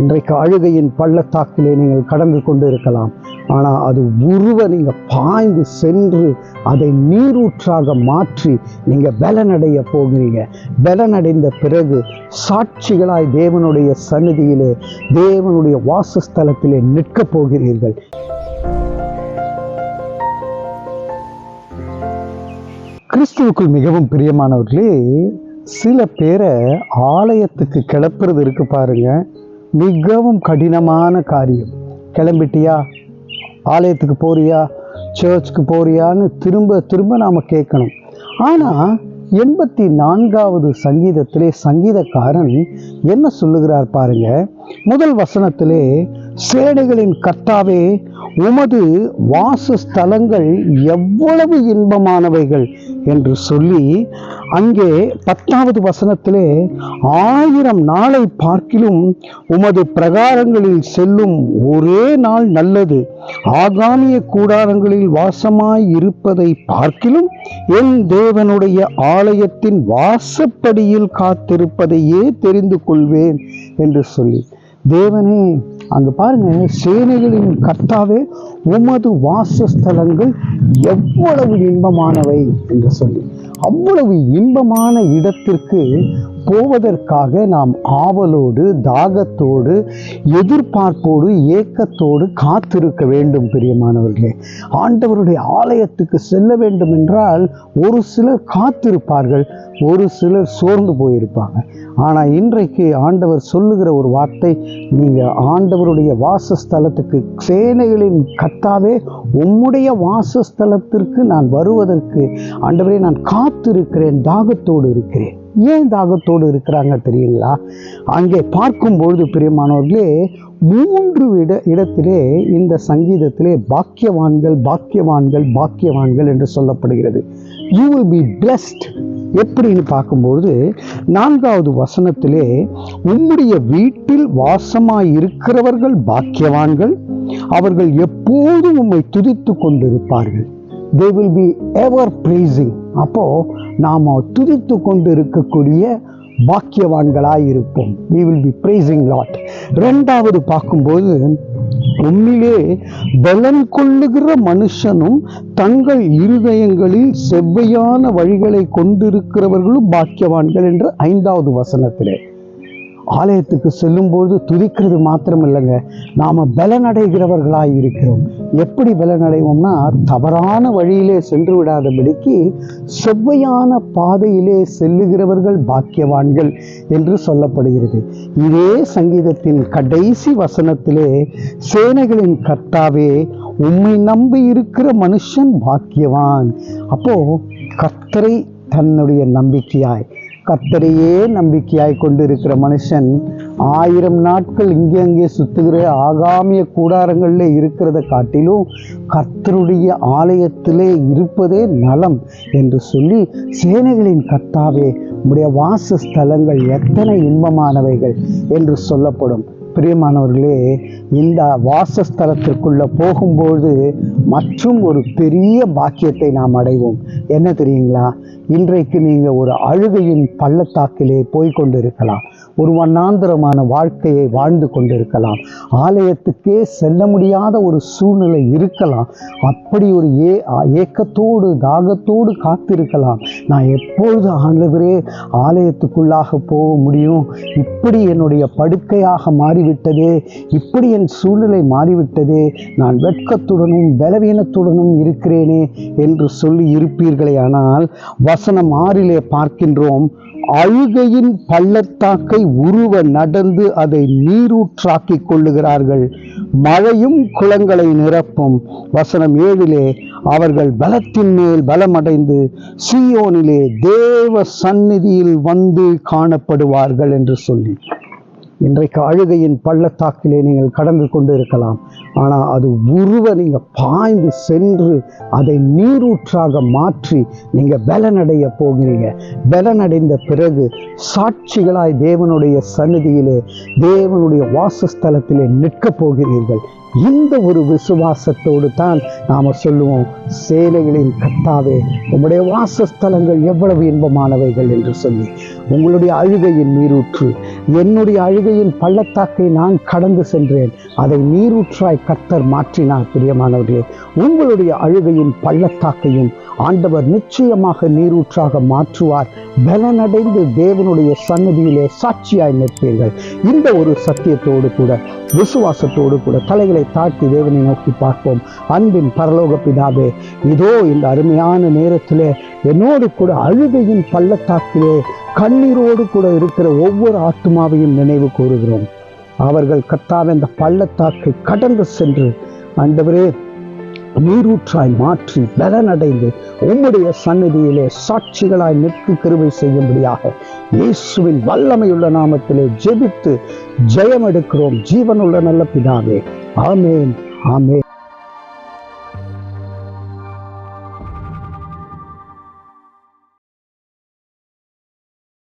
இன்றைக்கு அழுகையின் பள்ளத்தாக்கிலே நீங்கள் கடந்து கொண்டு இருக்கலாம் ஆனால் அது உருவ நீங்கள் பாய்ந்து சென்று அதை நீரூற்றாக மாற்றி நீங்கள் பலனடைய போகிறீங்க. பலனடைந்த பிறகு சாட்சிகளாய் தேவனுடைய சன்னதியிலே தேவனுடைய வாசஸ்தலத்திலே நிற்கப் போகிறீர்கள். கிறிஸ்துவுக்குள் மிகவும் பிரியமானவர்களே சில பேரை ஆலயத்துக்கு கிளப்புறது இருக்கு பாருங்க. மிகவும் கடினமான காரியம். கிளம்பிட்டியா? ஆலயத்துக்கு போறியா? சர்ச்சுக்கு போறியான்னு திரும்ப திரும்ப நாம் கேட்கணும். ஆனால் எண்பத்தி நான்காவது சங்கீதத்திலே சங்கீதக்காரன் என்ன சொல்லுகிறார் பாருங்க. முதல் வசனத்திலே சேனைகளின் கர்த்தாவே உமது வாசஸ்தலங்கள் எவ்வளவு இன்பமானவைகள் என்று சொல்லி அங்கே பத்தாவது வசனத்திலே ஆயிரம் நாளை பார்க்கிலும் உமது பிரகாரங்களில் செல்லும் ஒரே நாள் நல்லது. ஆகாமிய கூடாரங்களில் வாசமாய் இருப்பதை பார்க்கிலும் என் தேவனுடைய ஆலயத்தின் வாசப்படியில் காத்திருப்பதையே தெரிந்து கொள்வேன் என்று சொல்லி. தேவனே அங்க பாருங்க சேனைகளின் கர்த்தாவே உமது வாசஸ்தலங்கள் எவ்வளவு இன்பமானவை என்று சொல்லி. அவ்வளவு இன்பமான இடத்திற்கு போவதற்காக நாம் ஆவலோடு தாகத்தோடு எதிர்பார்ப்போடு ஏக்கத்தோடு காத்திருக்க வேண்டும் பிரியமானவர்களே. ஆண்டவருடைய ஆலயத்துக்கு செல்ல வேண்டும் என்றால் ஒரு சிலர் காத்திருப்பார்கள் ஒரு சிலர் சோர்ந்து போயிருப்பாங்க. ஆனால் இன்றைக்கு ஆண்டவர் சொல்லுகிற ஒரு வார்த்தை நீங்கள் ஆண்டவருடைய வாசஸ்தலத்துக்கு சேனைகளின் கத்தாவே உம்முடைய வாசஸ்தலத்திற்கு நான் வருவதற்கு ஆண்டவரே நான் காத்திருக்கிறேன் தாகத்தோடு இருக்கிறேன். ஏன் தாகத்தோடு இருக்கிறாங்க தெரியுங்களா? அங்கே பார்க்கும்பொழுது பிரியமானவர்களே மூன்று இட இடத்திலே இந்த சங்கீதத்திலே பாக்கியவான்கள் பாக்கியவான்கள் பாக்கியவான்கள் என்று சொல்லப்படுகிறது. யூ வில் பி பிளஸ்ட் எப்படின்னு பார்க்கும்பொழுது நான்காவது வசனத்திலே உம்முடைய வீட்டில் வாசமாய் இருக்கிறவர்கள் பாக்கியவான்கள் அவர்கள் எப்போதும் உம்மை துதித்து கொண்டிருப்பார்கள். They will be ever praising. அப்போ நாம் துதித்து கொண்டு இருக்கக்கூடிய பாக்கியவான்களாக இருப்போம். We will be praising Lord ரெண்டாவது பார்க்கும்போது உண்மையிலே பலன் கொள்ளுகிற மனுஷனும் தங்கள் இருதயங்களில் செவ்வையான வழிகளை கொண்டிருக்கிறவர்களும் பாக்கியவான்கள் என்று ஐந்தாவது வசனத்திலே. ஆலயத்துக்கு செல்லும்போது துதிக்கிறது மாத்திரம் இல்லைங்க நாம் பலனடைகிறவர்களாக இருக்கிறோம். எப்படி பலனடைவோம்னா தவறான வழியிலே சென்று விடாதபடிக்கு செவ்வையான பாதையிலே செல்லுகிறவர்கள் பாக்கியவான்கள் என்று சொல்லப்படுகிறது. இதே சங்கீதத்தின் கடைசி வசனத்திலே சேனைகளின் கர்த்தாவே உம்மை நம்பி இருக்கிற மனுஷன் பாக்கியவான். அப்போ கர்த்தரை தன்னுடைய நம்பிக்கையாய் கத்தரையே நம்பிக்கையாய் கொண்டிருக்கிற மனுஷன் ஆயிரம் நாட்கள் இங்கே அங்கே சுத்துகிற ஆகாமிய கூடாரங்களில் இருக்கிறத காட்டிலும் கர்த்தருடைய ஆலயத்திலே இருப்பதே நலம் என்று சொல்லி சேனைகளின் கர்த்தாவே உடைய வாசஸ்தலங்கள் எத்தனை இன்பமானவைகள் என்று சொல்லப்படும். பிரியமானவர்களே இந்த வாசஸ்தலத்திற்குள்ளே போகும்போது மற்றும் ஒரு பெரிய பாக்கியத்தை நாம் அடைவோம். என்ன தெரியுங்களா? இன்றைக்கு நீங்கள் ஒரு அழுகையின் பள்ளத்தாக்கிலே போய் கொண்டிருக்கலாம். ஒரு வண்ணாந்திரமான வாழ்க்கையை வாழ்ந்து கொண்டிருக்கலாம். ஆலயத்துக்கே செல்ல முடியாத ஒரு சூழ்நிலை இருக்கலாம். அப்படி ஒரு ஏ ஏக்கத்தோடு தாகத்தோடு காத்திருக்கலாம். நான் எப்பொழுது ஆண்டவரே ஆலயத்துக்குள்ளாக போக முடியும்? இப்படி என்னுடைய படுக்கையாக மாறிவிட்டதே. இப்படி என் சூழ்நிலை மாறிவிட்டதே. நான் வெட்கத்துடனும் பலவீனத்துடனும் இருக்கிறேனே என்று சொல்லி இருப்பீர்களே. ஆனால் வசனம் ஆறிலே பார்க்கின்றோம். அழுகையின் பள்ளத்தாக்கை உருவ நடந்து அதை நீரூற்றாக்கிக் கொள்ளுகிறார்கள். மழையும் குளங்களை நிரப்பும். வசனம் ஏழிலே அவர்கள் பலத்தின் மேல் பலமடைந்து சீயோனிலே தேவ சந்நிதியில் வந்து காணப்படுவார்கள் என்று சொல்லி. இன்றைக்கு அழுகையின் பள்ளத்தாக்கிலே நீங்கள் கடந்து கொண்டு இருக்கலாம். ஆனால் அது உருவ நீங்கள் பாய்ந்து சென்று அதை நீரூற்றாக மாற்றி நீங்கள் பலனடைய போகிறீங்க. பலனடைந்த பிறகு சாட்சிகளாய் தேவனுடைய சன்னதியிலே தேவனுடைய வாசஸ்தலத்திலே நிற்கப் போகிறீர்கள். இந்த ஒரு விசுவாசத்தோடு தான் நாம் சொல்லுவோம் சேலைகளின் கத்தாவே உங்களுடைய வாசஸ்தலங்கள் எவ்வளவு இன்பமானவைகள் என்று சொல்லி. உங்களுடைய அழுகையின் நீரூற்று என்னுடைய அழுகை அழுகையின் பள்ளத்தாக்கை நான் கடந்து சென்றேன். அதை நீரூற்றாய் கர்த்தர் மாற்றினார் பிரியமானவர்களே. உங்களுடைய அழுகையின் பள்ளத்தாக்கையும் ஆண்டவர் நிச்சயமாக நீரூற்றாக மாற்றுவார். பலனடைந்து தேவனுடைய சன்னதியிலே சாட்சியாய் நிற்பீர்கள். இந்த ஒரு சத்தியத்தோடு கூட விசுவாசத்தோடு கூட தலைகளை தாழ்த்தி தேவனை நோக்கி பார்ப்போம். அன்பின் பரலோக பிதாவே இதோ இந்த அருமையான நேரத்திலே என்னோடு கூட அழுகையின் பள்ளத்தாக்கிலே கண்ணீரோடு கூட இருக்கிற ஒவ்வொரு ஆத்மாவையும் நினைவு கூறுகிறோம். அவர்கள் கர்த்தாவே இந்த பள்ளத்தாக்கை கடந்து சென்று ஆண்டவரே நீரூற்றாய் மாற்றி பலனடைந்து உம்முடைய சந்நிதியிலே சாட்சிகளாய் நிற்க கருவை செய்யும்படியாக இயேசுவின் வல்லமையுள்ள நாமத்திலே ஜெபித்து ஜெயம் எடுக்கிறோம் ஜீவனுள்ள நல்ல பிதாவே. ஆமேன் ஆமேன்.